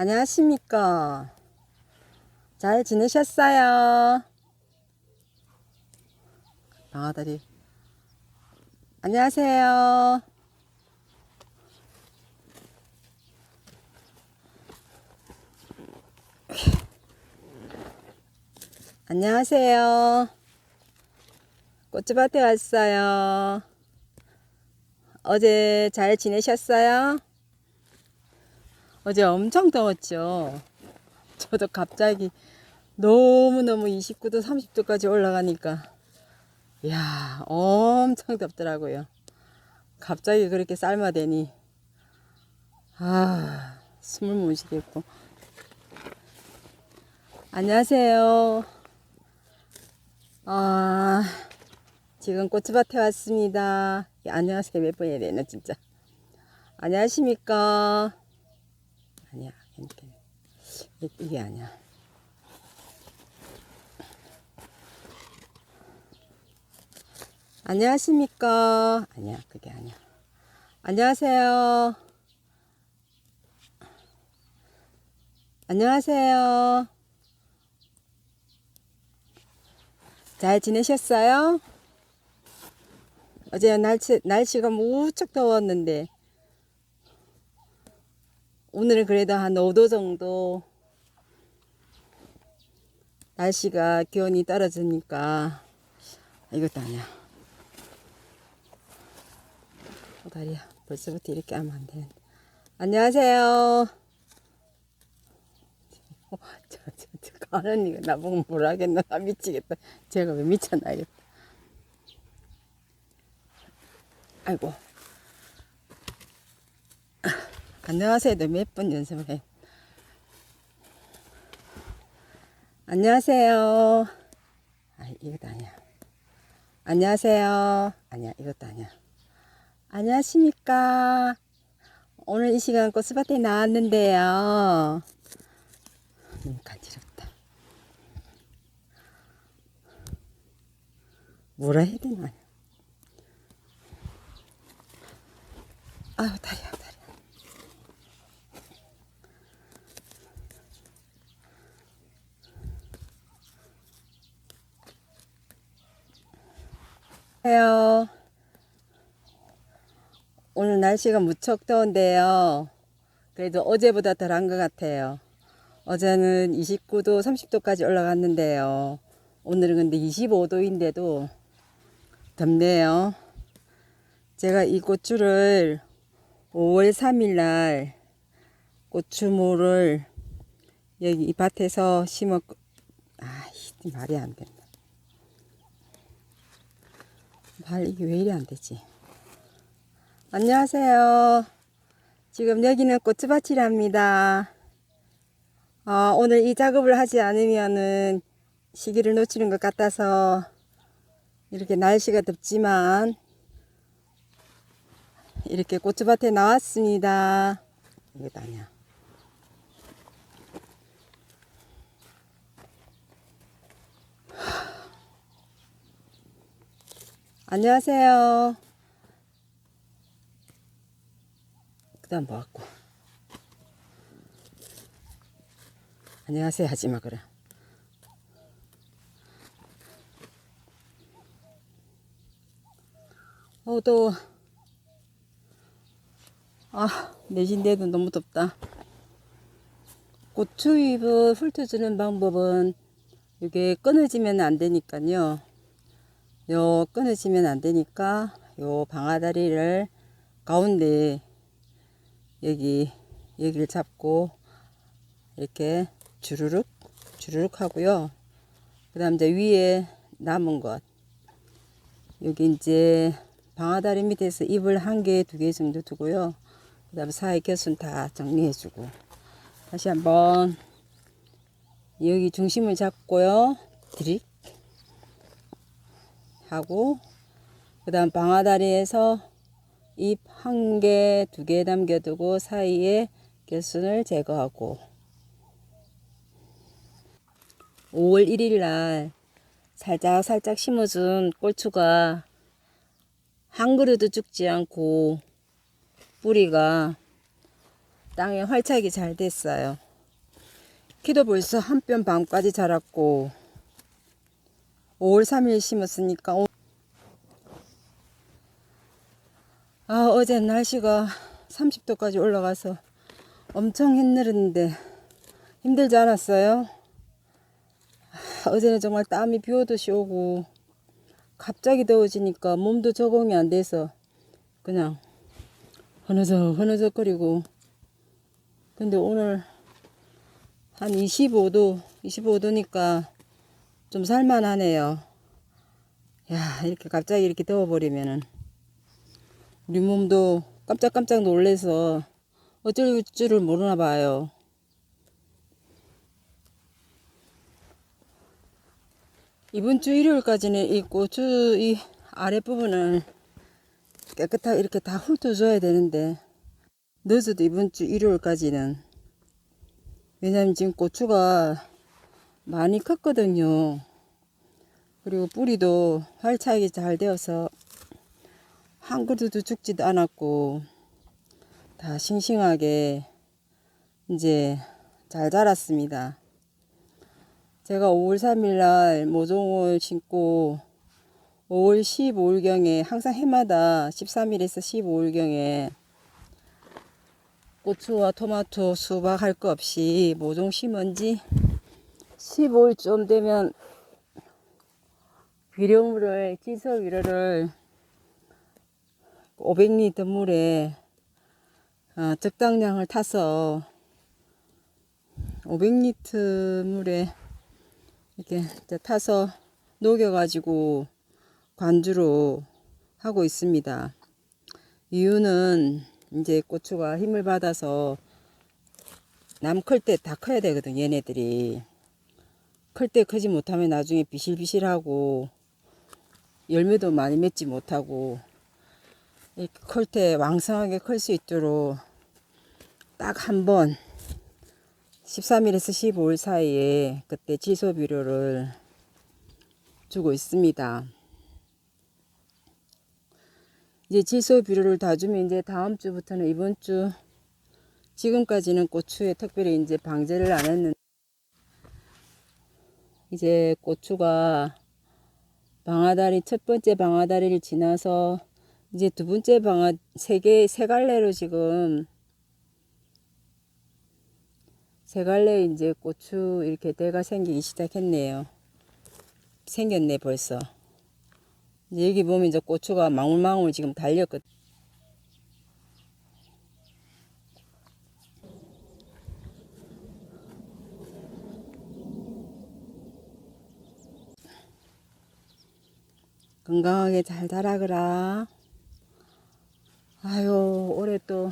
안녕하십니까. 잘 지내셨어요? 방아다리. 안녕하세요. 안녕하세요. 꽃집밭에 왔어요. 어제 잘 지내셨어요? 어제 엄청 더웠죠. 저도 갑자기 너무너무 29도, 30도까지 올라가니까, 이야, 엄청 덥더라고요. 갑자기 그렇게 삶아대니, 아, 숨을 못 쉬겠고. 안녕하세요. 아, 지금 꽃밭에 왔습니다. 안녕하세요. 몇 번이야 되나, 진짜. 안녕하십니까. 아니야, 이렇게. 이게 아니야. 안녕하십니까. 아니야, 그게 아니야. 안녕하세요. 안녕하세요. 잘 지내셨어요? 어제 날씨, 날씨가 무척 더웠는데, 오늘은 그래도 한 5도 정도 날씨가 기온이 떨어지니까 이것도 아니야. 어, 다리야. 벌써부터 이렇게 하면 안 되는데. 안녕하세요. 어, 저, 저, 저, 가는 이가 나보고 뭐라 하겠나. 나 미치겠다. 제가 왜 미쳤나겠다. 아이고. 안녕하세요. 몇번 연습을 해. 안녕하세요. 아, 이것도 아니야. 안녕하세요. 아니야, 이것도 아니야. 안녕하십니까. 오늘 이 시간 꽃밭에 나왔는데요. 너무 간지럽다. 뭐라 해야 되나. 아유, 다리야, 다리. 해요. 오늘 날씨가 무척 더운데요. 그래도 어제보다 덜한 것 같아요. 어제는 29도, 30도까지 올라갔는데요. 오늘은 근데 25도인데도 덥네요. 제가 이 고추를 5월 3일 날 고추모를 여기 이 밭에서 심었고, 아, 이 말이 안 된다. 말 이게 왜 이리 안 되지? 안녕하세요. 지금 여기는 꽃밭이랍니다. 어, 오늘 이 작업을 하지 않으면은 시기를 놓치는 것 같아서 이렇게 날씨가 덥지만 이렇게 꽃밭에 나왔습니다. 이것도 아니야. 안녕하세요. 그 다음 뭐 갖고. 안녕하세요 하지 마, 그래. 어, 더워. 아, 내신데도 너무 덥다. 고추잎을 훑어주는 방법은 이게 끊어지면 안 되니까요. 요 끊어지면 안 되니까 요 방아다리를 가운데 여기 여기를 잡고 이렇게 주르륵 주르륵 하고요. 그 다음 이제 위에 남은 것 여기 이제 방아다리 밑에서 잎을 한 개, 두 개 정도 두고요. 그 다음 사이 겨순 다 정리해주고 다시 한번 여기 중심을 잡고요. 드릭 하고 그 다음 방아다리에서 잎 한 개, 두 개 남겨두고 사이에 개순을 제거하고 5월 1일 날 살짝 살짝 심어준 꼴추가 한 그루도 죽지 않고 뿌리가 땅에 활착이 잘 됐어요. 키도 벌써 한 뼘 반까지 자랐고 5월 3일 심었으니까 오- 아 어제 날씨가 30도까지 올라가서 엄청 힘들었는데 힘들지 않았어요? 아, 어제는 정말 땀이 비 오듯이 오고 갑자기 더워지니까 몸도 적응이 안 돼서 그냥 흐느적 흐느적거리고 근데 오늘 한 25도 25도니까 좀 살만하네요. 야 이렇게 갑자기 이렇게 더워버리면은. 우리 몸도 깜짝깜짝 놀래서 어쩔 줄을 모르나 봐요. 이번 주 일요일까지는 이 고추 이 아랫부분을 깨끗하게 이렇게 다 훑어줘야 되는데 늦어도 이번 주 일요일까지는. 왜냐면 지금 고추가 많이 컸거든요. 그리고 뿌리도 활착이 잘 되어서 한 그루도 죽지도 않았고 다 싱싱하게 이제 잘 자랐습니다. 제가 5월 3일 날 모종을 심고 5월 15일경에 항상 해마다 13일에서 15일경에 고추와 토마토 수박 할 거 없이 모종 심은 지 15일쯤 되면 비료물을 기서 비료를 500리터 물에 어, 적당량을 타서 500리터 물에 이렇게 타서 녹여가지고 관주로 하고 있습니다. 이유는 이제 고추가 힘을 받아서 남 클 때 다 커야 되거든 얘네들이 클 때 크지 못하면 나중에 비실비실하고 열매도 많이 맺지 못하고 이렇게 클 때 왕성하게 클 수 있도록 딱 한 번 13일에서 15일 사이에 그때 지소 비료를 주고 있습니다. 이제 지소 비료를 다 주면 이제 다음 주부터는 이번 주 지금까지는 고추에 특별히 이제 방제를 안 했는데 이제 고추가 방아다리 첫 번째 방아다리를 지나서 이제 두 번째 방아 세개 세 갈래로 지금 세 갈래 이제 고추 이렇게 대가 생기기 시작했네요. 생겼네 벌써. 이제 여기 보면 이제 고추가 망울망울 지금 달렸거든. 건강하게 잘 자라거라. 아유, 올해 또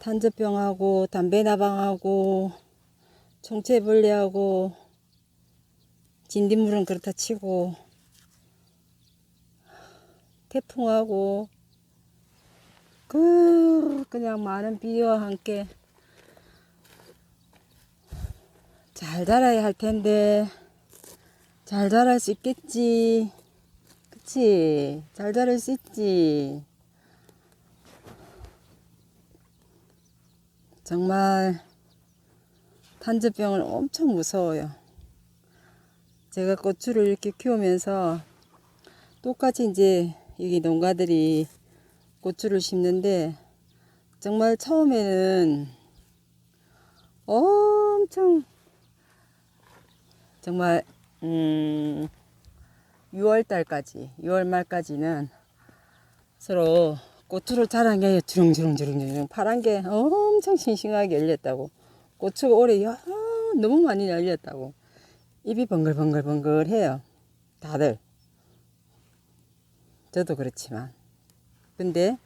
탄저병하고 담배나방하고 총체벌레하고 진딧물은 그렇다 치고 태풍하고 그 그냥 많은 비와 함께 잘 자라야 할 텐데 잘 자랄 수 있겠지 그치 잘 자랄 수 있지? 정말 탄저병은 엄청 무서워요. 제가 고추를 이렇게 키우면서 똑같이 이제 여기 농가들이 고추를 심는데 정말 처음에는 엄청 정말 음 6월 달까지 6월 말까지는 서로 고추를 자란 게 주렁주렁주렁주렁 파란 게 엄청 싱싱하게 열렸다고. 고추가 올해 야, 너무 많이 열렸다고. 입이 번글번글번글해요. 다들. 저도 그렇지만. 근데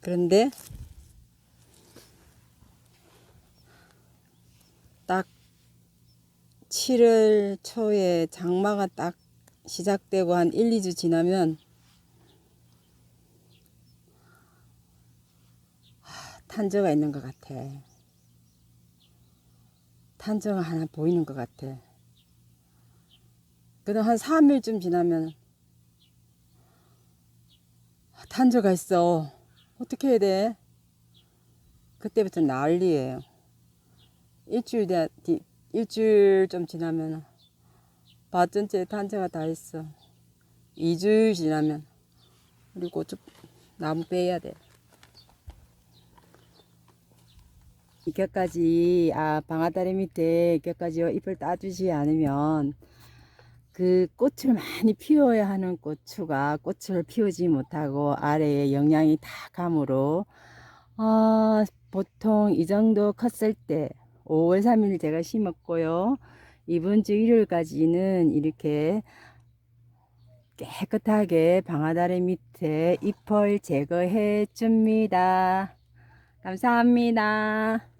그런데 딱 7월 초에 장마가 딱 시작되고 한 1, 2주 지나면 하, 탄저가 있는 것 같아. 탄저가 하나 보이는 것 같아. 그다음 한 3일쯤 지나면 탄저가 있어. 어떻게 해야 돼? 그때부터 난리예요. 일주일 돼, 뒤, 일주일 좀 지나면 밭 전체에 단체가 다 있어. 2주일 지나면 우리 고추 나무 빼야 돼. 이겨까지 아 방아다리 밑에 이겨까지 잎을 따주지 않으면 그 꽃을 많이 피워야 하는 고추가 꽃을 피우지 못하고 아래에 영양이 다 가므로 아 보통 이 정도 컸을 때 5월 3일 제가 심었고요. 이번 주 일요일까지는 이렇게 깨끗하게 방아다리 밑에 잎을 제거해 줍니다. 감사합니다.